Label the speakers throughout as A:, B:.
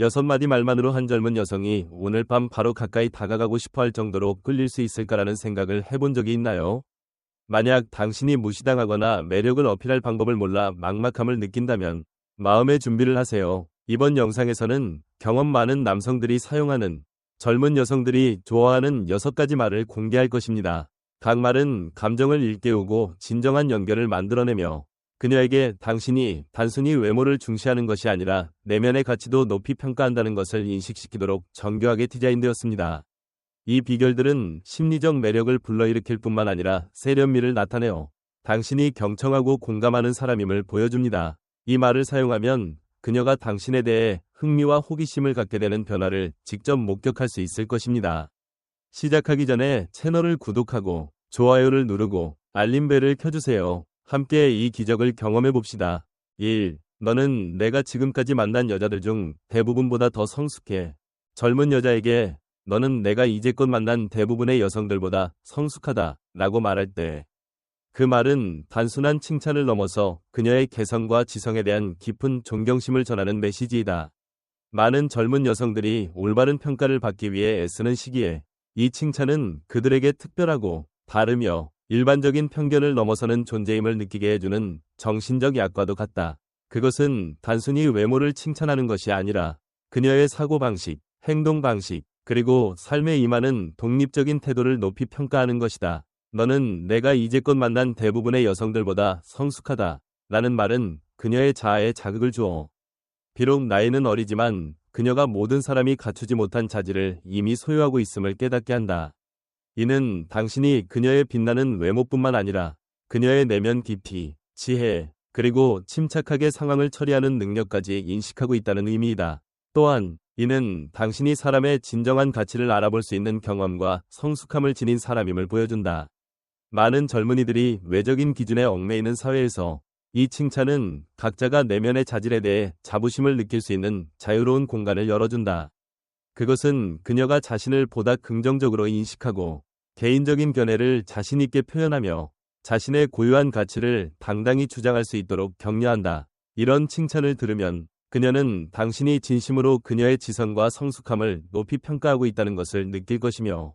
A: 여섯 마디 말만으로 한 젊은 여성이 오늘 밤 바로 가까이 다가가고 싶어 할 정도로 끌릴 수 있을까라는 생각을 해본 적이 있나요? 만약 당신이 무시당하거나 매력을 어필할 방법을 몰라 막막함을 느낀다면 마음의 준비를 하세요. 이번 영상에서는 경험 많은 남성들이 사용하는 젊은 여성들이 좋아하는 여섯 가지 말을 공개할 것입니다. 각 말은 감정을 일깨우고 진정한 연결을 만들어내며 그녀에게 당신이 단순히 외모를 중시하는 것이 아니라 내면의 가치도 높이 평가한다는 것을 인식시키도록 정교하게 디자인되었습니다. 이 비결들은 심리적 매력을 불러일으킬 뿐만 아니라 세련미를 나타내어 당신이 경청하고 공감하는 사람임을 보여줍니다. 이 말을 사용하면 그녀가 당신에 대해 흥미와 호기심을 갖게 되는 변화를 직접 목격할 수 있을 것입니다. 시작하기 전에 채널을 구독하고 좋아요를 누르고 알림벨을 켜주세요. 함께 이 기적을 경험해 봅시다. 1. 너는 내가 지금까지 만난 여자들 중 대부분보다 더 성숙해. 젊은 여자에게 너는 내가 이제껏 만난 대부분의 여성들보다 성숙하다 라고 말할 때 그 말은 단순한 칭찬을 넘어서 그녀의 개성과 지성에 대한 깊은 존경심을 전하는 메시지이다. 많은 젊은 여성들이 올바른 평가를 받기 위해 애쓰는 시기에 이 칭찬은 그들에게 특별하고 다르며 일반적인 편견을 넘어서는 존재임을 느끼게 해주는 정신적 약과도 같다. 그것은 단순히 외모를 칭찬하는 것이 아니라 그녀의 사고방식, 행동방식, 그리고 삶에 임하는 독립적인 태도를 높이 평가하는 것이다. 너는 내가 이제껏 만난 대부분의 여성들보다 성숙하다. 라는 말은 그녀의 자아에 자극을 주어. 비록 나이는 어리지만 그녀가 모든 사람이 갖추지 못한 자질을 이미 소유하고 있음을 깨닫게 한다. 이는 당신이 그녀의 빛나는 외모뿐만 아니라 그녀의 내면 깊이, 지혜, 그리고 침착하게 상황을 처리하는 능력까지 인식하고 있다는 의미이다. 또한 이는 당신이 사람의 진정한 가치를 알아볼 수 있는 경험과 성숙함을 지닌 사람임을 보여준다. 많은 젊은이들이 외적인 기준에 얽매이는 사회에서 이 칭찬은 각자가 내면의 자질에 대해 자부심을 느낄 수 있는 자유로운 공간을 열어준다. 그것은 그녀가 자신을 보다 긍정적으로 인식하고 개인적인 견해를 자신있게 표현하며 자신의 고유한 가치를 당당히 주장할 수 있도록 격려한다. 이런 칭찬을 들으면 그녀는 당신이 진심으로 그녀의 지성과 성숙함을 높이 평가하고 있다는 것을 느낄 것이며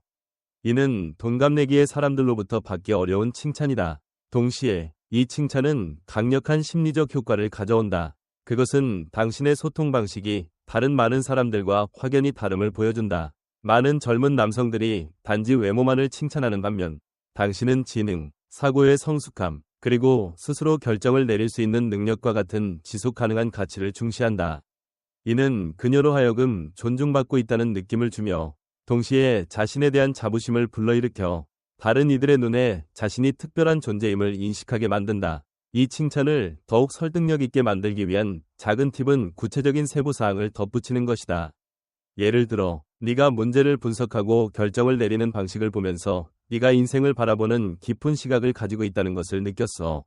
A: 이는 동갑내기의 사람들로부터 받기 어려운 칭찬이다. 동시에 이 칭찬은 강력한 심리적 효과를 가져온다. 그것은 당신의 소통 방식이 다른 많은 사람들과 확연히 다름을 보여준다. 많은 젊은 남성들이 단지 외모만을 칭찬하는 반면 당신은 지능, 사고의 성숙함, 그리고 스스로 결정을 내릴 수 있는 능력과 같은 지속 가능한 가치를 중시한다. 이는 그녀로 하여금 존중받고 있다는 느낌을 주며 동시에 자신에 대한 자부심을 불러일으켜 다른 이들의 눈에 자신이 특별한 존재임을 인식하게 만든다. 이 칭찬을 더욱 설득력 있게 만들기 위한 작은 팁은 구체적인 세부 사항을 덧붙이는 것이다. 예를 들어 네가 문제를 분석하고 결정을 내리는 방식을 보면서 네가 인생을 바라보는 깊은 시각을 가지고 있다는 것을 느꼈어.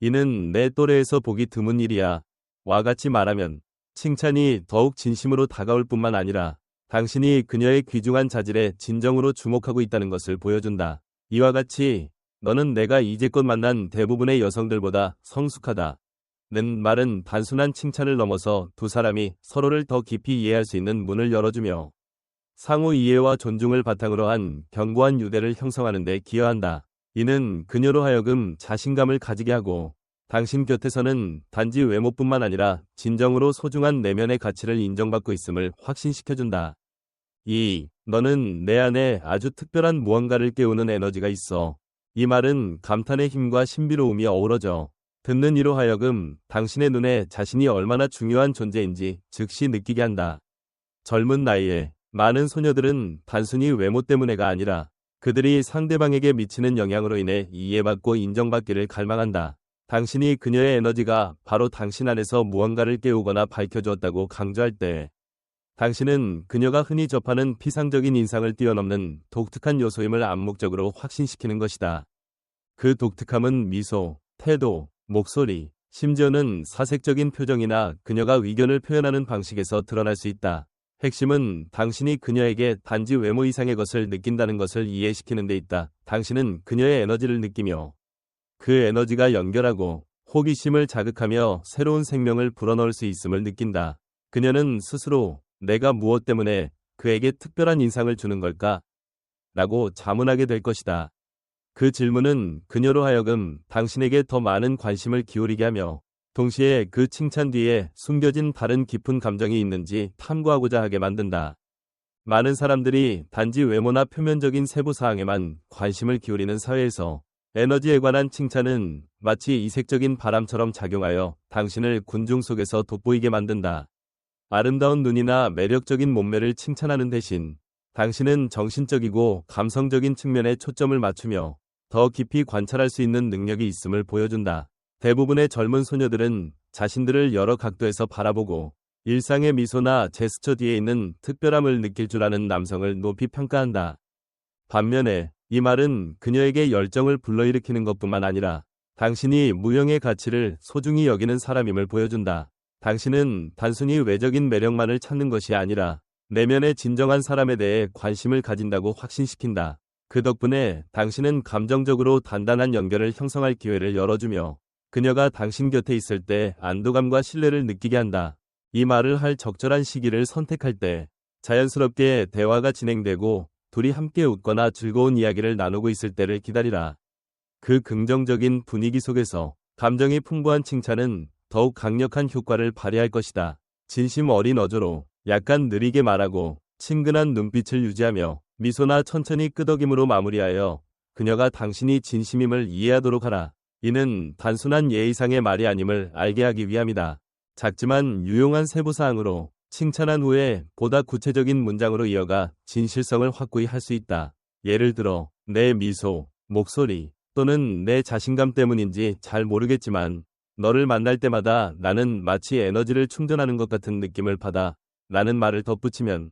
A: 이는 내 또래에서 보기 드문 일이야. 와 같이 말하면 칭찬이 더욱 진심으로 다가올 뿐만 아니라 당신이 그녀의 귀중한 자질에 진정으로 주목하고 있다는 것을 보여준다. 이와 같이 너는 내가 이제껏 만난 대부분의 여성들보다 성숙하다. 는 말은 단순한 칭찬을 넘어서 두 사람이 서로를 더 깊이 이해할 수 있는 문을 열어주며 상호 이해와 존중을 바탕으로 한 견고한 유대를 형성하는 데 기여한다. 이는 그녀로 하여금 자신감을 가지게 하고 당신 곁에서는 단지 외모뿐만 아니라 진정으로 소중한 내면의 가치를 인정받고 있음을 확신시켜준다. 2. 너는 내 안에 아주 특별한 무언가를 깨우는 에너지가 있어. 이 말은 감탄의 힘과 신비로움이 어우러져 듣는 이로 하여금 당신의 눈에 자신이 얼마나 중요한 존재인지 즉시 느끼게 한다. 젊은 나이에 많은 소녀들은 단순히 외모 때문에가 아니라 그들이 상대방에게 미치는 영향으로 인해 이해받고 인정받기를 갈망한다. 당신이 그녀의 에너지가 바로 당신 안에서 무언가를 깨우거나 밝혀주었다고 강조할 때 당신은 그녀가 흔히 접하는 피상적인 인상을 뛰어넘는 독특한 요소임을 암묵적으로 확신시키는 것이다. 그 독특함은 미소, 태도, 목소리, 심지어는 사색적인 표정이나 그녀가 의견을 표현하는 방식에서 드러날 수 있다. 핵심은 당신이 그녀에게 단지 외모 이상의 것을 느낀다는 것을 이해시키는 데 있다. 당신은 그녀의 에너지를 느끼며 그 에너지가 연결하고 호기심을 자극하며 새로운 생명을 불어넣을 수 있음을 느낀다. 그녀는 스스로 내가 무엇 때문에 그에게 특별한 인상을 주는 걸까? 라고 자문하게 될 것이다. 그 질문은 그녀로 하여금 당신에게 더 많은 관심을 기울이게 하며 동시에 그 칭찬 뒤에 숨겨진 다른 깊은 감정이 있는지 탐구하고자 하게 만든다. 많은 사람들이 단지 외모나 표면적인 세부 사항에만 관심을 기울이는 사회에서 에너지에 관한 칭찬은 마치 이색적인 바람처럼 작용하여 당신을 군중 속에서 돋보이게 만든다. 아름다운 눈이나 매력적인 몸매를 칭찬하는 대신 당신은 정신적이고 감성적인 측면에 초점을 맞추며 더 깊이 관찰할 수 있는 능력이 있음을 보여준다. 대부분의 젊은 소녀들은 자신들을 여러 각도에서 바라보고 일상의 미소나 제스처 뒤에 있는 특별함을 느낄 줄 아는 남성을 높이 평가한다. 반면에 이 말은 그녀에게 열정을 불러일으키는 것뿐만 아니라 당신이 무형의 가치를 소중히 여기는 사람임을 보여준다. 당신은 단순히 외적인 매력만을 찾는 것이 아니라 내면의 진정한 사람에 대해 관심을 가진다고 확신시킨다. 그 덕분에 당신은 감정적으로 단단한 연결을 형성할 기회를 열어주며 그녀가 당신 곁에 있을 때 안도감과 신뢰를 느끼게 한다. 이 말을 할 적절한 시기를 선택할 때 자연스럽게 대화가 진행되고 둘이 함께 웃거나 즐거운 이야기를 나누고 있을 때를 기다리라. 그 긍정적인 분위기 속에서 감정이 풍부한 칭찬은 더욱 강력한 효과를 발휘할 것이다. 진심 어린 어조로 약간 느리게 말하고 친근한 눈빛을 유지하며 미소나 천천히 끄덕임으로 마무리하여 그녀가 당신이 진심임을 이해하도록 하라. 이는 단순한 예의상의 말이 아님을 알게 하기 위함이다. 작지만 유용한 세부사항으로 칭찬한 후에 보다 구체적인 문장으로 이어가 진실성을 확고히 할 수 있다. 예를 들어, 내 미소, 목소리, 또는 내 자신감 때문인지 잘 모르겠지만, 너를 만날 때마다 나는 마치 에너지를 충전하는 것 같은 느낌을 받아 라는 말을 덧붙이면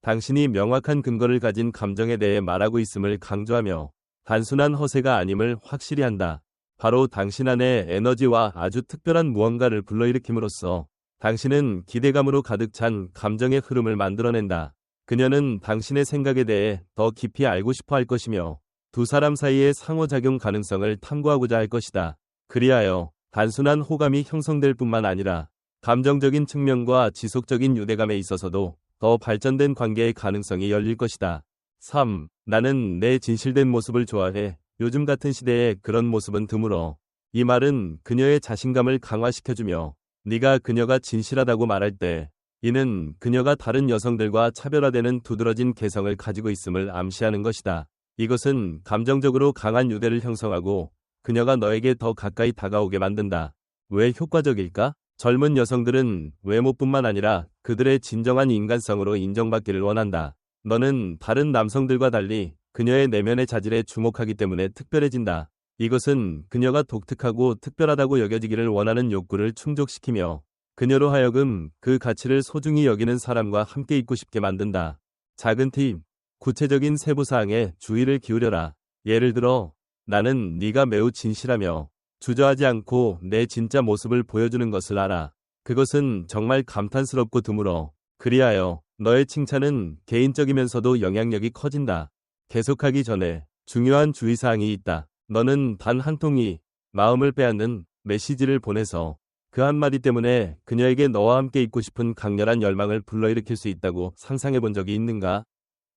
A: 당신이 명확한 근거를 가진 감정에 대해 말하고 있음을 강조하며 단순한 허세가 아님을 확실히 한다. 바로 당신 안에 에너지와 아주 특별한 무언가를 불러일으킴으로써 당신은 기대감으로 가득 찬 감정의 흐름을 만들어낸다. 그녀는 당신의 생각에 대해 더 깊이 알고 싶어 할 것이며 두 사람 사이의 상호작용 가능성을 탐구하고자 할 것이다. 그리하여 단순한 호감이 형성될 뿐만 아니라 감정적인 측면과 지속적인 유대감에 있어서도 더 발전된 관계의 가능성이 열릴 것이다. 3. 나는 내 진실된 모습을 좋아해. 요즘 같은 시대에 그런 모습은 드물어. 이 말은 그녀의 자신감을 강화시켜주며 네가 그녀가 진실하다고 말할 때 이는 그녀가 다른 여성들과 차별화되는 두드러진 개성을 가지고 있음을 암시하는 것이다. 이것은 감정적으로 강한 유대를 형성하고 그녀가 너에게 더 가까이 다가오게 만든다. 왜 효과적일까? 젊은 여성들은 외모뿐만 아니라 그들의 진정한 인간성으로 인정받기를 원한다. 너는 다른 남성들과 달리 그녀의 내면의 자질에 주목하기 때문에 특별해진다. 이것은 그녀가 독특하고 특별하다고 여겨지기를 원하는 욕구를 충족시키며 그녀로 하여금 그 가치를 소중히 여기는 사람과 함께 있고 싶게 만든다. 작은 팁, 구체적인 세부사항에 주의를 기울여라. 예를 들어, 나는 네가 매우 진실하며 주저하지 않고 내 진짜 모습을 보여주는 것을 알아. 그것은 정말 감탄스럽고 드물어. 그리하여 너의 칭찬은 개인적이면서도 영향력이 커진다. 계속하기 전에 중요한 주의사항이 있다. 너는 단 한 통이 마음을 빼앗는 메시지를 보내서 그 한마디 때문에 그녀에게 너와 함께 있고 싶은 강렬한 열망을 불러일으킬 수 있다고 상상해 본 적이 있는가?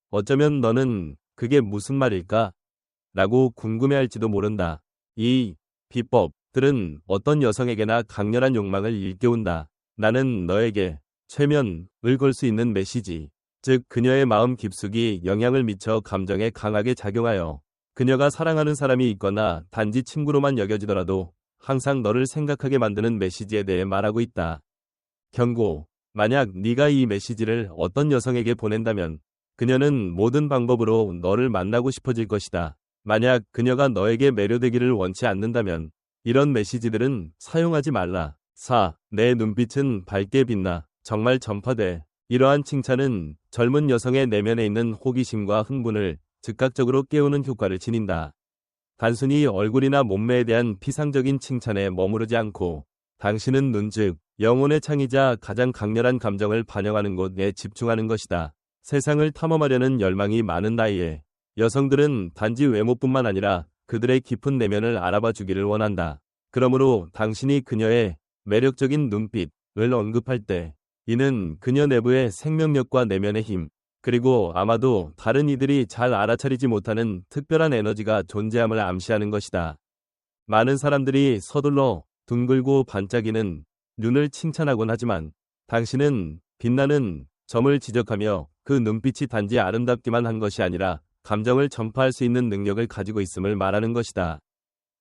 A: 어쩌면 너는 그게 무슨 말일까? 라고 궁금해할지도 모른다. 이 비법들은 어떤 여성에게나 강렬한 욕망을 일깨운다. 나는 너에게 최면을 걸 수 있는 메시지, 즉 그녀의 마음 깊숙이 영향을 미쳐 감정에 강하게 작용하여 그녀가 사랑하는 사람이 있거나 단지 친구로만 여겨지더라도 항상 너를 생각하게 만드는 메시지에 대해 말하고 있다. 경고. 만약 네가 이 메시지를 어떤 여성에게 보낸다면 그녀는 모든 방법으로 너를 만나고 싶어질 것이다. 만약 그녀가 너에게 매료되기를 원치 않는다면 이런 메시지들은 사용하지 말라. 4. 내 눈빛은 밝게 빛나 정말 전파돼. 이러한 칭찬은 젊은 여성의 내면에 있는 호기심과 흥분을 즉각적으로 깨우는 효과를 지닌다. 단순히 얼굴이나 몸매에 대한 피상적인 칭찬에 머무르지 않고 당신은 눈즉 영혼의 창이자 가장 강렬한 감정을 반영하는 곳에 집중하는 것이다. 세상을 탐험하려는 열망이 많은 나이에 여성들은 단지 외모뿐만 아니라 그들의 깊은 내면을 알아봐 주기를 원한다. 그러므로 당신이 그녀의 매력적인 눈빛을 언급할 때 이는 그녀 내부의 생명력과 내면의 힘, 그리고 아마도 다른 이들이 잘 알아차리지 못하는 특별한 에너지가 존재함을 암시하는 것이다. 많은 사람들이 서둘러 둥글고 반짝이는 눈을 칭찬하곤 하지만 당신은 빛나는 점을 지적하며 그 눈빛이 단지 아름답기만 한 것이 아니라 감정을 전파할 수 있는 능력을 가지고 있음을 말하는 것이다.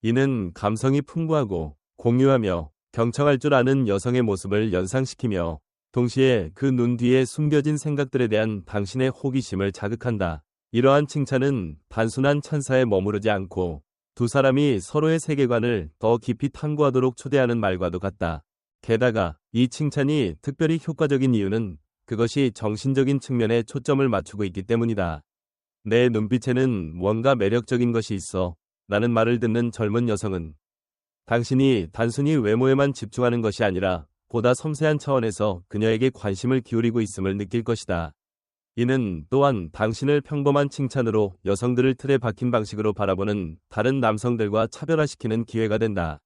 A: 이는 감성이 풍부하고 공유하며 경청할 줄 아는 여성의 모습을 연상시키며 동시에 그 눈 뒤에 숨겨진 생각들에 대한 당신의 호기심을 자극한다. 이러한 칭찬은 단순한 찬사에 머무르지 않고 두 사람이 서로의 세계관을 더 깊이 탐구하도록 초대하는 말과도 같다. 게다가 이 칭찬이 특별히 효과적인 이유는 그것이 정신적인 측면에 초점을 맞추고 있기 때문이다. 내 눈빛에는 뭔가 매력적인 것이 있어. 라는 말을 듣는 젊은 여성은 당신이 단순히 외모에만 집중하는 것이 아니라 보다 섬세한 차원에서 그녀에게 관심을 기울이고 있음을 느낄 것이다. 이는 또한 당신을 평범한 칭찬으로 여성들을 틀에 박힌 방식으로 바라보는 다른 남성들과 차별화시키는 기회가 된다.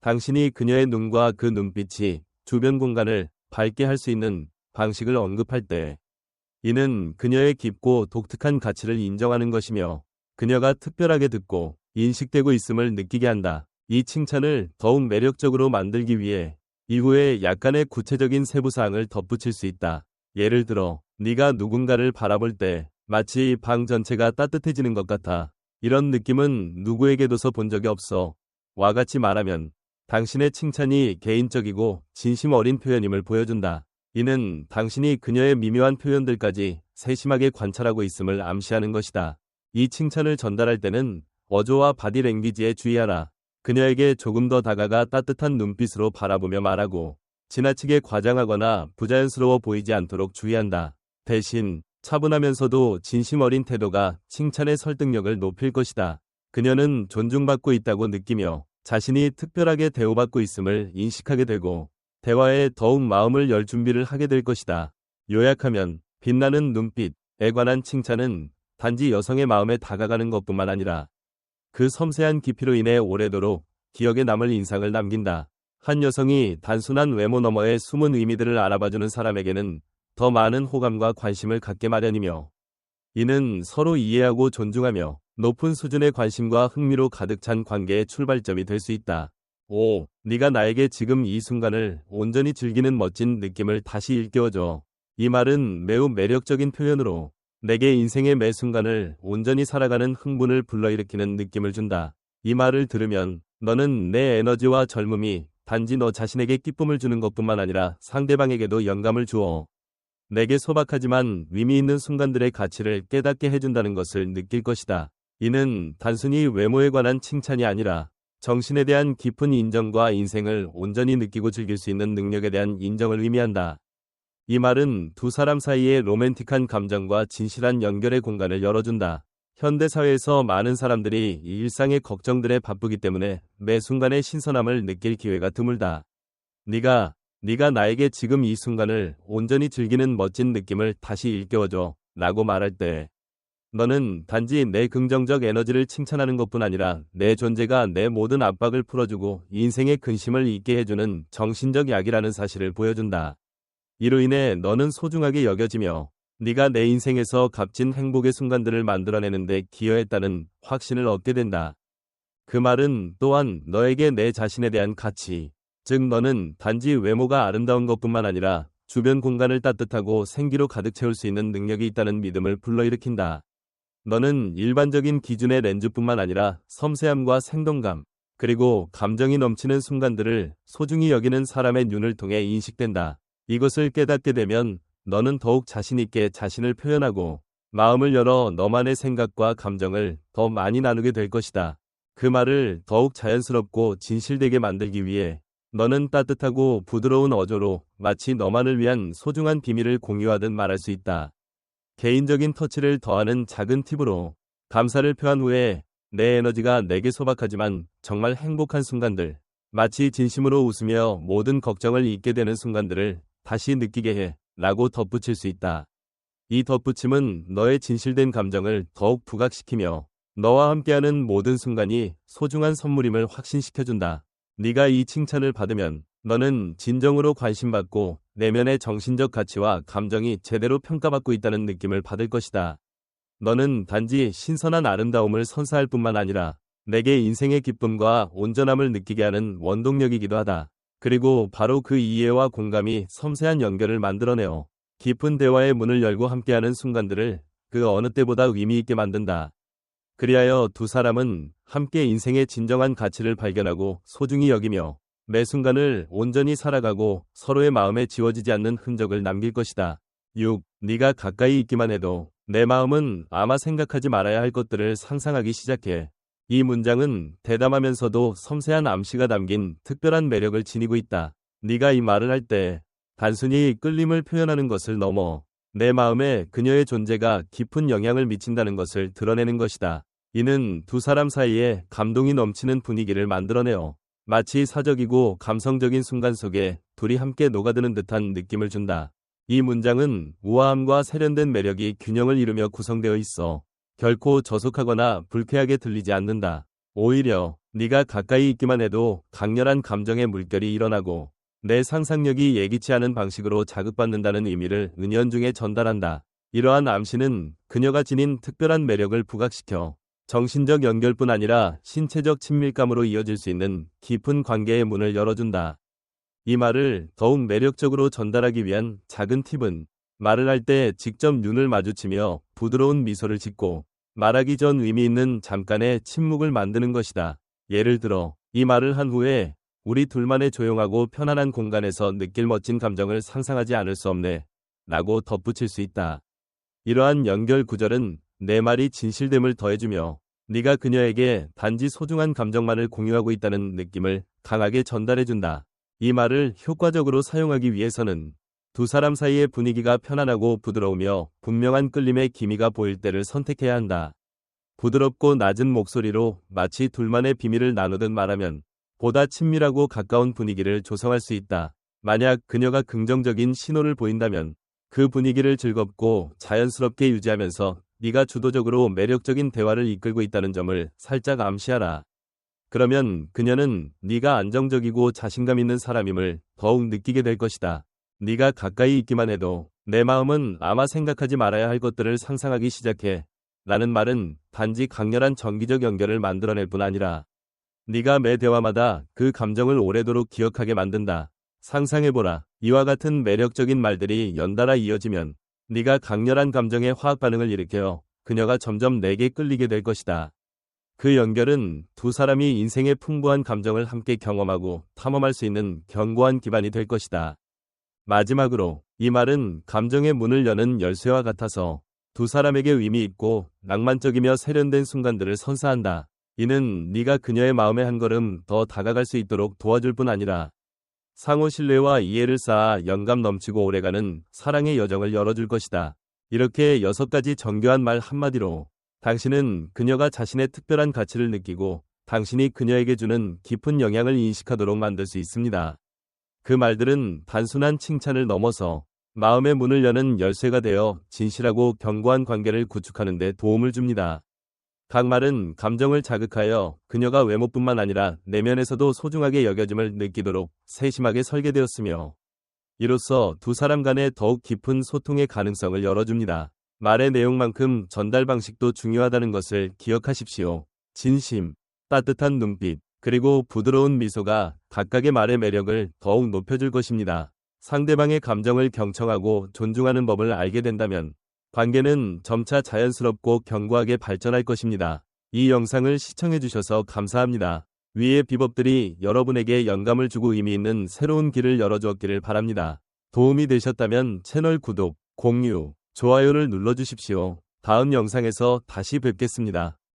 A: 당신이 그녀의 눈과 그 눈빛이 주변 공간을 밝게 할 수 있는 방식을 언급할 때 이는 그녀의 깊고 독특한 가치를 인정하는 것이며 그녀가 특별하게 듣고 인식되고 있음을 느끼게 한다. 이 칭찬을 더욱 매력적으로 만들기 위해 이후에 약간의 구체적인 세부사항을 덧붙일 수 있다. 예를 들어 네가 누군가를 바라볼 때 마치 방 전체가 따뜻해지는 것 같아. 이런 느낌은 누구에게도서 본 적이 없어. 와 같이 말하면 당신의 칭찬이 개인적이고 진심 어린 표현임을 보여준다. 이는 당신이 그녀의 미묘한 표현들까지 세심하게 관찰하고 있음을 암시하는 것이다. 이 칭찬을 전달할 때는 어조와 바디 랭귀지에 주의하라. 그녀에게 조금 더 다가가 따뜻한 눈빛으로 바라보며 말하고 지나치게 과장하거나 부자연스러워 보이지 않도록 주의한다. 대신 차분하면서도 진심 어린 태도가 칭찬의 설득력을 높일 것이다. 그녀는 존중받고 있다고 느끼며 자신이 특별하게 대우받고 있음을 인식하게 되고 대화에 더욱 마음을 열 준비를 하게 될 것이다. 요약하면 빛나는 눈빛에 관한 칭찬은 단지 여성의 마음에 다가가는 것뿐만 아니라 그 섬세한 깊이로 인해 오래도록 기억에 남을 인상을 남긴다. 한 여성이 단순한 외모 너머의 숨은 의미들을 알아봐주는 사람에게는 더 많은 호감과 관심을 갖게 마련이며 이는 서로 이해하고 존중하며 높은 수준의 관심과 흥미로 가득 찬 관계의 출발점이 될 수 있다. 5. 네가 나에게 지금 이 순간을 온전히 즐기는 멋진 느낌을 다시 일깨워줘. 이 말은 매우 매력적인 표현으로 내게 인생의 매 순간을 온전히 살아가는 흥분을 불러일으키는 느낌을 준다. 이 말을 들으면 너는 내 에너지와 젊음이 단지 너 자신에게 기쁨을 주는 것뿐만 아니라 상대방에게도 영감을 주어 내게 소박하지만 의미 있는 순간들의 가치를 깨닫게 해준다는 것을 느낄 것이다. 이는 단순히 외모에 관한 칭찬이 아니라 정신에 대한 깊은 인정과 인생을 온전히 느끼고 즐길 수 있는 능력에 대한 인정을 의미한다. 이 말은 두 사람 사이의 로맨틱한 감정과 진실한 연결의 공간을 열어준다. 현대 사회에서 많은 사람들이 일상의 걱정들에 바쁘기 때문에 매 순간의 신선함을 느낄 기회가 드물다. 네가 네가 나에게 지금 이 순간을 온전히 즐기는 멋진 느낌을 다시 일깨워줘 라고 말할 때 너는 단지 내 긍정적 에너지를 칭찬하는 것뿐 아니라 내 존재가 내 모든 압박을 풀어주고 인생의 근심을 잊게 해주는 정신적 약이라는 사실을 보여준다. 이로 인해 너는 소중하게 여겨지며 네가 내 인생에서 값진 행복의 순간들을 만들어내는데 기여했다는 확신을 얻게 된다. 그 말은 또한 너에게 내 자신에 대한 가치, 즉 너는 단지 외모가 아름다운 것뿐만 아니라 주변 공간을 따뜻하고 생기로 가득 채울 수 있는 능력이 있다는 믿음을 불러일으킨다. 너는 일반적인 기준의 렌즈뿐만 아니라 섬세함과 생동감, 그리고 감정이 넘치는 순간들을 소중히 여기는 사람의 눈을 통해 인식된다. 이것을 깨닫게 되면 너는 더욱 자신있게 자신을 표현하고 마음을 열어 너만의 생각과 감정을 더 많이 나누게 될 것이다. 그 말을 더욱 자연스럽고 진실되게 만들기 위해 너는 따뜻하고 부드러운 어조로 마치 너만을 위한 소중한 비밀을 공유하듯 말할 수 있다. 개인적인 터치를 더하는 작은 팁으로 감사를 표한 후에 내 에너지가 내게 소박하지만 정말 행복한 순간들, 마치 진심으로 웃으며 모든 걱정을 잊게 되는 순간들을 다시 느끼게 해 라고 덧붙일 수 있다. 이 덧붙임은 너의 진실된 감정을 더욱 부각시키며 너와 함께하는 모든 순간이 소중한 선물임을 확신시켜준다. 네가 이 칭찬을 받으면 너는 진정으로 관심받고 내면의 정신적 가치와 감정이 제대로 평가받고 있다는 느낌을 받을 것이다. 너는 단지 신선한 아름다움을 선사할 뿐만 아니라 내게 인생의 기쁨과 온전함을 느끼게 하는 원동력이기도 하다. 그리고 바로 그 이해와 공감이 섬세한 연결을 만들어내어 깊은 대화의 문을 열고 함께하는 순간들을 그 어느 때보다 의미 있게 만든다. 그리하여 두 사람은 함께 인생의 진정한 가치를 발견하고 소중히 여기며 매 순간을 온전히 살아가고 서로의 마음에 지워지지 않는 흔적을 남길 것이다. 6. 네가 가까이 있기만 해도 내 마음은 아마 생각하지 말아야 할 것들을 상상하기 시작해. 이 문장은 대담하면서도 섬세한 암시가 담긴 특별한 매력을 지니고 있다. 네가 이 말을 할 때 단순히 끌림을 표현하는 것을 넘어 내 마음에 그녀의 존재가 깊은 영향을 미친다는 것을 드러내는 것이다. 이는 두 사람 사이에 감동이 넘치는 분위기를 만들어내어 마치 사적이고 감성적인 순간 속에 둘이 함께 녹아드는 듯한 느낌을 준다. 이 문장은 우아함과 세련된 매력이 균형을 이루며 구성되어 있어 결코 저속하거나 불쾌하게 들리지 않는다. 오히려 네가 가까이 있기만 해도 강렬한 감정의 물결이 일어나고 내 상상력이 예기치 않은 방식으로 자극받는다는 의미를 은연중에 전달한다. 이러한 암시는 그녀가 지닌 특별한 매력을 부각시켜 정신적 연결뿐 아니라 신체적 친밀감으로 이어질 수 있는 깊은 관계의 문을 열어준다. 이 말을 더욱 매력적으로 전달하기 위한 작은 팁은 말을 할 때 직접 눈을 마주치며 부드러운 미소를 짓고 말하기 전 의미 있는 잠깐의 침묵을 만드는 것이다. 예를 들어 이 말을 한 후에 우리 둘만의 조용하고 편안한 공간에서 느낄 멋진 감정을 상상하지 않을 수 없네. 라고 덧붙일 수 있다. 이러한 연결 구절은 내 말이 진실됨을 더해주며 네가 그녀에게 단지 소중한 감정만을 공유하고 있다는 느낌을 강하게 전달해준다. 이 말을 효과적으로 사용하기 위해서는 두 사람 사이의 분위기가 편안하고 부드러우며 분명한 끌림의 기미가 보일 때를 선택해야 한다. 부드럽고 낮은 목소리로 마치 둘만의 비밀을 나누듯 말하면 보다 친밀하고 가까운 분위기를 조성할 수 있다. 만약 그녀가 긍정적인 신호를 보인다면 그 분위기를 즐겁고 자연스럽게 유지하면서 네가 주도적으로 매력적인 대화를 이끌고 있다는 점을 살짝 암시하라. 그러면 그녀는 네가 안정적이고 자신감 있는 사람임을 더욱 느끼게 될 것이다. 네가 가까이 있기만 해도 내 마음은 아마 생각하지 말아야 할 것들을 상상하기 시작해. 라는 말은 단지 강렬한 정기적 연결을 만들어낼 뿐 아니라 네가 매 대화마다 그 감정을 오래도록 기억하게 만든다. 상상해보라. 이와 같은 매력적인 말들이 연달아 이어지면 네가 강렬한 감정의 화학 반응을 일으켜 그녀가 점점 내게 끌리게 될 것이다. 그 연결은 두 사람이 인생의 풍부한 감정을 함께 경험하고 탐험할 수 있는 견고한 기반이 될 것이다. 마지막으로 이 말은 감정의 문을 여는 열쇠와 같아서 두 사람에게 의미 있고 낭만적이며 세련된 순간들을 선사한다. 이는 네가 그녀의 마음에 한 걸음 더 다가갈 수 있도록 도와줄 뿐 아니라 상호 신뢰와 이해를 쌓아 영감 넘치고 오래가는 사랑의 여정을 열어줄 것이다. 이렇게 여섯 가지 정교한 말 한마디로 당신은 그녀가 자신의 특별한 가치를 느끼고 당신이 그녀에게 주는 깊은 영향을 인식하도록 만들 수 있습니다. 그 말들은 단순한 칭찬을 넘어서 마음의 문을 여는 열쇠가 되어 진실하고 견고한 관계를 구축하는 데 도움을 줍니다. 각 말은 감정을 자극하여 그녀가 외모뿐만 아니라 내면에서도 소중하게 여겨짐을 느끼도록 세심하게 설계되었으며 이로써 두 사람 간의 더욱 깊은 소통의 가능성을 열어줍니다. 말의 내용만큼 전달 방식도 중요하다는 것을 기억하십시오. 진심, 따뜻한 눈빛, 그리고 부드러운 미소가 각각의 말의 매력을 더욱 높여줄 것입니다. 상대방의 감정을 경청하고 존중하는 법을 알게 된다면 관계는 점차 자연스럽고 견고하게 발전할 것입니다. 이 영상을 시청해주셔서 감사합니다. 위의 비법들이 여러분에게 영감을 주고 의미 있는 새로운 길을 열어주었기를 바랍니다. 도움이 되셨다면 채널 구독, 공유, 좋아요를 눌러주십시오. 다음 영상에서 다시 뵙겠습니다.